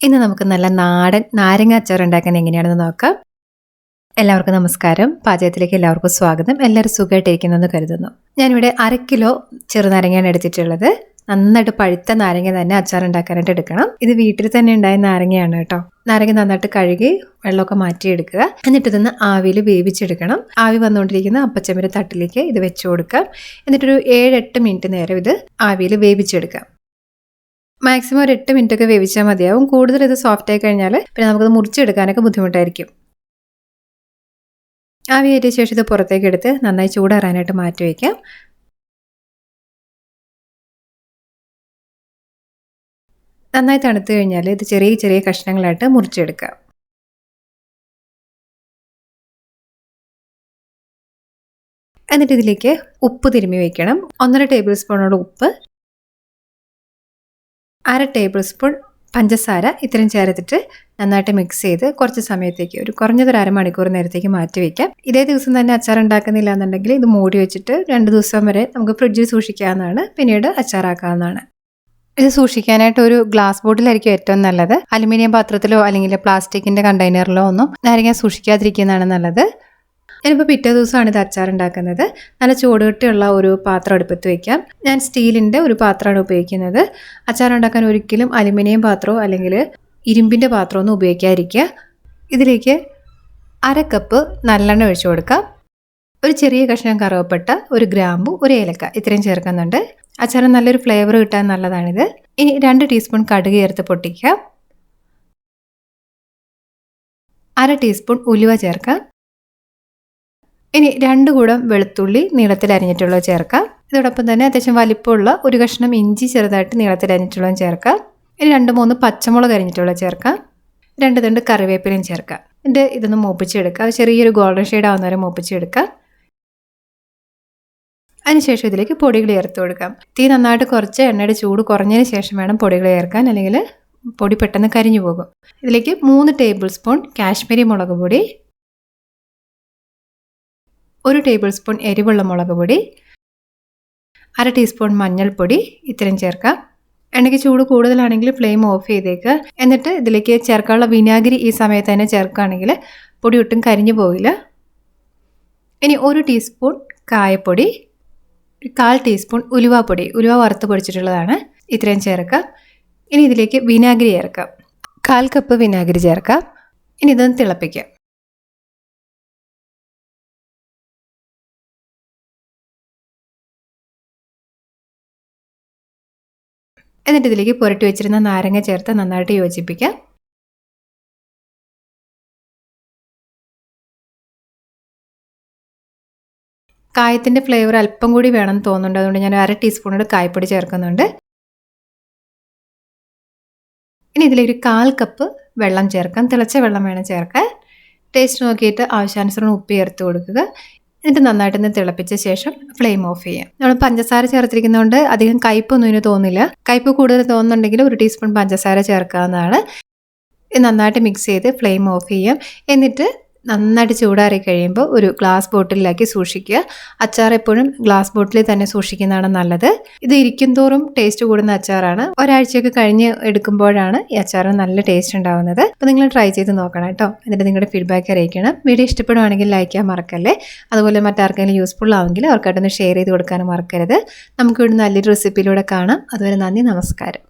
ഇന്ന് നമുക്ക് നല്ല നാടൻ നാരങ്ങ അച്ചാർ ഉണ്ടാക്കാൻ എങ്ങനെയാണെന്ന് നോക്കാം. എല്ലാവർക്കും നമസ്കാരം. പാചകത്തിലേക്ക് എല്ലാവർക്കും സ്വാഗതം. എല്ലാവരും സുഖമായിട്ടിരിക്കുന്നെന്ന് കരുതുന്നു. ഞാനിവിടെ അര കിലോ ചെറുനാരങ്ങയാണ് എടുത്തിട്ടുള്ളത്. നന്നായിട്ട് പഴുത്ത നാരങ്ങ തന്നെ അച്ചാർ ഉണ്ടാക്കാനായിട്ട് എടുക്കണം. ഇത് വീട്ടിൽ തന്നെ ഉണ്ടായ നാരങ്ങയാണ് കേട്ടോ. നാരങ്ങ നന്നായിട്ട് കഴുകി വെള്ളമൊക്കെ മാറ്റിയെടുക്കുക. എന്നിട്ട് ഇതൊന്ന് ആവിയിൽ വേവിച്ചെടുക്കണം. ആവി വന്നുകൊണ്ടിരിക്കുന്ന അപ്പച്ചമ്മര തട്ടിലേക്ക് ഇത് വെച്ചു കൊടുക്കാം എന്നിട്ടൊരു ഏഴെട്ട് മിനിറ്റ് നേരം ഇത് ആവിയിൽ വേവിച്ചെടുക്കാം മാക്സിമം ഒരു എട്ട് മിനിറ്റ് ഒക്കെ വേവിച്ചാൽ മതിയാവും. കൂടുതൽ ഇത് സോഫ്റ്റ് ആയി കഴിഞ്ഞാൽ പിന്നെ നമുക്കത് മുറിച്ചെടുക്കാനൊക്കെ ബുദ്ധിമുട്ടായിരിക്കും. ആവിയേറ്റ ശേഷം ഇത് പുറത്തേക്ക് എടുത്ത് നന്നായി ചൂടാറാനായിട്ട് മാറ്റി വയ്ക്കാം നന്നായി തണുത്തു കഴിഞ്ഞാൽ ഇത് ചെറിയ ചെറിയ കഷ്ണങ്ങളായിട്ട് മുറിച്ചെടുക്കാം. എന്നിട്ട് ഇതിലേക്ക് ഉപ്പ് തിരുമ്മി വയ്ക്കണം ഒന്നര ടേബിൾ സ്പൂണോട് ഉപ്പ് അര ടേബിൾ സ്പൂൺ പഞ്ചസാര ഇത്രയും ചേർത്തിട്ട് നന്നായിട്ട് മിക്സ് ചെയ്ത് കുറച്ച് സമയത്തേക്ക് ഒരു കുറഞ്ഞതൊരു അരമണിക്കൂർ നേരത്തേക്ക് മാറ്റി വയ്ക്കാം ഇതേ ദിവസം തന്നെ അച്ചാർ ഉണ്ടാക്കുന്നില്ല എന്നുണ്ടെങ്കിൽ ഇത് മൂടി വെച്ചിട്ട് രണ്ട് ദിവസം വരെ നമുക്ക് ഫ്രിഡ്ജിൽ സൂക്ഷിക്കാവുന്നതാണ്. പിന്നീട് അച്ചാറാക്കാവുന്നതാണ്. ഇത് സൂക്ഷിക്കാനായിട്ട് ഒരു ഗ്ലാസ് ബോട്ടിലായിരിക്കും ഏറ്റവും നല്ലത്. അലുമിനിയം പാത്രത്തിലോ അല്ലെങ്കിൽ പ്ലാസ്റ്റിക്കിന്റെ കണ്ടെയ്നറിലോ ഒന്നും നാരങ്ങ സൂക്ഷിക്കാതിരിക്കുന്നതാണ് നല്ലത്. ഞാനിപ്പോൾ പിറ്റേ ദിവസമാണ് ഇത് അച്ചാർ ഉണ്ടാക്കുന്നത് നല്ല ചൂടുകട്ടിയുള്ള ഒരു പാത്രം അടുപ്പത്ത് വയ്ക്കാം ഞാൻ സ്റ്റീലിന്റെ ഒരു പാത്രമാണ് ഉപയോഗിക്കുന്നത്. അച്ചാർ ഉണ്ടാക്കാൻ ഒരിക്കലും അലുമിനിയം പാത്രമോ അല്ലെങ്കിൽ ഇരുമ്പിന്റെ പാത്രമൊന്നും ഉപയോഗിക്കാതിരിക്കുക. ഇതിലേക്ക് അര കപ്പ് നല്ലെണ്ണ ഒഴിച്ചു കൊടുക്കാം. ഒരു ചെറിയ കഷ്ണം കറുവപ്പട്ട ഒരു ഗ്രാമ്പു ഒരു ഏലക്ക ഇത്രയും ചേർക്കുന്നുണ്ട്. അച്ചാർ നല്ലൊരു ഫ്ലേവർ കിട്ടാൻ നല്ലതാണിത്. ഇനി രണ്ട് ടീസ്പൂൺ കടുക് ചേർത്ത് പൊട്ടിക്കാം. അര ടീസ്പൂൺ ഉലുവ ചേർക്കാം. ഇനി രണ്ട് കൂടം വെളുത്തുള്ളി നീളത്തിൽ അരിഞ്ഞിട്ടുള്ളത് ചേർക്കാം. ഇതോടൊപ്പം തന്നെ അത്യാവശ്യം വലിപ്പമുള്ള ഒരു കഷ്ണം ഇഞ്ചി ചെറുതായിട്ട് നീളത്തിൽ അരിഞ്ഞിട്ടുള്ളത് ചേർക്കാം. ഇനി രണ്ട് മൂന്ന് പച്ചമുളക് അരിഞ്ഞിട്ടുള്ളത് ചേർക്കാം. രണ്ട് തണ്ട് കറിവേപ്പിലയും ചേർക്കാം. എന്നിട്ട് ഇതൊന്ന് മൂപ്പിച്ചെടുക്കുക ചെറിയൊരു ഗോൾഡൻ ഷെയ്ഡ് ആവുന്ന വരെ മൂപ്പിച്ചെടുക്കാം. അതിനുശേഷം ഇതിലേക്ക് പൊടികൾ ചേർത്ത് കൊടുക്കാം. തീ നന്നായിട്ട് കുറച്ച് എണ്ണയുടെ ചൂട് കുറഞ്ഞതിന് ശേഷം വേണം പൊടികൾ ചേർക്കാൻ. അല്ലെങ്കിൽ പൊടി പെട്ടെന്ന് കരിഞ്ഞു പോകും. ഇതിലേക്ക് മൂന്ന് ടേബിൾ സ്പൂൺ കാശ്മീരി മുളക് പൊടി ഒരു ടേബിൾ സ്പൂൺ എരിവുള്ള മുളക് പൊടി അര ടീസ്പൂൺ മഞ്ഞൾപ്പൊടി ഇത്രയും ചേർക്കാം. എണ്ണയ്ക്ക് ചൂട് കൂടുതലാണെങ്കിൽ ഫ്ലെയിം ഓഫ് ചെയ്തേക്കുക എന്നിട്ട് ഇതിലേക്ക് ചേർക്കാനുള്ള വിനാഗിരി ഈ സമയത്ത് തന്നെ ചേർക്കുകയാണെങ്കിൽ പൊടി ഒട്ടും കരിഞ്ഞു പോവില്ല. ഇനി ഒരു ടീസ്പൂൺ കായപ്പൊടി കാൽ ടീസ്പൂൺ ഉലുവാപ്പൊടി. ഉലുവ വറുത്ത് പൊടിച്ചിട്ടുള്ളതാണ്. ഇത്രയും ചേർക്കാം. ഇനി ഇതിലേക്ക് വിനാഗിരി ചേർക്കാം. കാൽ കപ്പ് വിനാഗിരി ചേർക്കാം. ഇനി ഇതൊന്ന് തിളപ്പിക്കാം. എന്നിട്ട് ഇതിലേക്ക് പുരട്ടി വെച്ചിരുന്ന നാരങ്ങ ചേർത്ത് നന്നായിട്ട് യോജിപ്പിക്കുക കായത്തിന്റെ ഫ്ലേവർ അല്പം കൂടി വേണമെന്ന് തോന്നുന്നുണ്ട്. അതുകൊണ്ട് ഞാൻ അര ടീസ്പൂണോട് കായപ്പൊടി ചേർക്കുന്നുണ്ട്. ഇനി ഇതിലൊരു കാൽ കപ്പ് വെള്ളം ചേർക്കാം. തിളച്ച വെള്ളം വേണം ചേർക്കാൻ. ടേസ്റ്റ് നോക്കിയിട്ട് ആവശ്യാനുസരണം ഉപ്പ് ചേർത്ത് കൊടുക്കുക. എന്നിട്ട് നന്നായിട്ടൊന്ന് തിളപ്പിച്ച ശേഷം ഫ്ലെയിം ഓഫ് ചെയ്യാം. നമ്മൾ പഞ്ചസാര ചേർത്തിരിക്കുന്നതുകൊണ്ട് അധികം കയ്പൊന്നും ഇതിന് തോന്നില്ല. കയ്പ് കൂടുതൽ തോന്നുന്നുണ്ടെങ്കിൽ ഒരു ടീസ്പൂൺ പഞ്ചസാര ചേർക്കാവുന്നതാണ്. നന്നായിട്ട് മിക്സ് ചെയ്ത് ഫ്ലെയിം ഓഫ് ചെയ്യാം. എന്നിട്ട് നന്നായിട്ട് ചൂടാറി കഴിയുമ്പോൾ ഒരു ഗ്ലാസ് ബോട്ടിലാക്കി സൂക്ഷിക്കുക. അച്ചാർ എപ്പോഴും ഗ്ലാസ് ബോട്ടിലിൽ തന്നെ സൂക്ഷിക്കുന്നതാണ് നല്ലത്. ഇത് ഇരിക്കും തോറും ടേസ്റ്റ് കൂടുന്ന അച്ചാറാണ്. ഒരാഴ്ചയൊക്കെ കഴിഞ്ഞ് എടുക്കുമ്പോഴാണ് ഈ അച്ചാറിന് നല്ല ടേസ്റ്റ് ഉണ്ടാവുന്നത്. അപ്പോൾ നിങ്ങൾ ട്രൈ ചെയ്ത് നോക്കണം കേട്ടോ. എന്നിട്ട് നിങ്ങളുടെ ഫീഡ്ബാക്ക് അറിയിക്കണം. വീഡിയോ ഇഷ്ടപ്പെടുവാണെങ്കിൽ ലൈക്ക് ചെയ്യാൻ മറക്കല്ലേ? അതുപോലെ മറ്റാർക്കെങ്കിലും യൂസ്ഫുൾ ആവുമെങ്കിൽ അവർക്കായിട്ടൊന്ന് ഷെയർ ചെയ്ത് കൊടുക്കാനും മറക്കരുത്. നമുക്ക് ഇവിടെ നല്ലൊരു റെസിപ്പിയിലൂടെ കാണാം. അതുവരെ നന്ദി നമസ്കാരം.